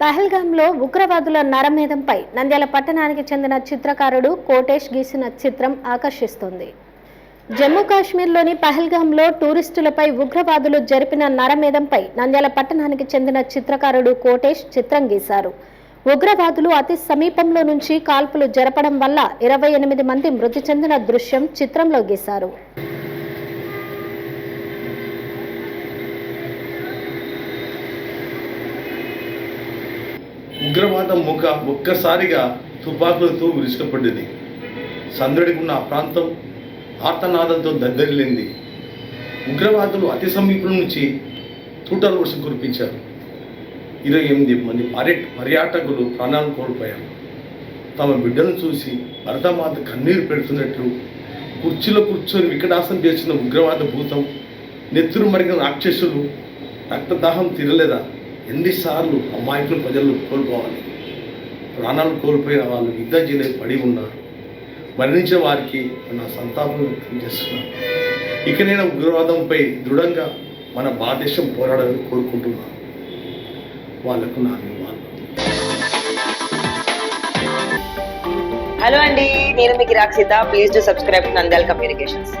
పహల్గాంలో ఉగ్రవాదుల నరమేధంపై నంద్యాల పట్టణానికి చెందిన చిత్రకారుడు కోటేష్ గీసిన చిత్రం ఆకర్షిస్తుంది. జమ్మూ కాశ్మీర్లోని పహల్గాంలో టూరిస్టులపై ఉగ్రవాదులు జరిపిన నరమేధంపై నంద్యాల పట్టణానికి చెందిన చిత్రకారుడు కోటేష్ చిత్రం గీశారు. ఉగ్రవాదులు అతి సమీపంలో నుంచి కాల్పులు జరపడం వల్ల ఇరవై ఎనిమిది మంది మృతి చెందిన దృశ్యం చిత్రంలో గీశారు. ఉగ్రవాదం ముఖ ఒక్కసారిగా తుపాకులతో విరుచుకపడ్డది సందడికి ఉన్న ఆ ప్రాంతం ఆర్తనాదంతో దద్దరిల్లింది. ఉగ్రవాదులు అతి సమీపం నుంచి తూటాల వర్షం కురిపించారు. ఇరవై ఎనిమిది మంది పర్యట పర్యాటకులు ప్రాణాలు కోల్పోయారు. తమ బిడ్డను చూసి భరతమాత కన్నీరు పెడుతున్నట్లు కుర్చీలో కూర్చొని వికటాసం చేసిన ఉగ్రవాద భూతం నెత్తురు మరిగిన రాక్షసులు రక్తదాహం తీరలేదా? ఎన్నిసార్లు అమాయకులు ప్రజలు కోల్పోవాలి? ప్రాణాలు కోల్పోయిన వాళ్ళు యుద్ధ జిల్లా పడి ఉన్నారు. మరణించిన వారికి నా సంతాపం వ్యక్తం చేస్తున్నాను ఇక నేను ఉగ్రవాదంపై దృఢంగా మన భారతదేశం పోరాడాలని కోరుకుంటున్నాను. వాళ్ళకు నా నివాళి హలో అండి నేను మీకు Rakshita please to subscribe Nandal communications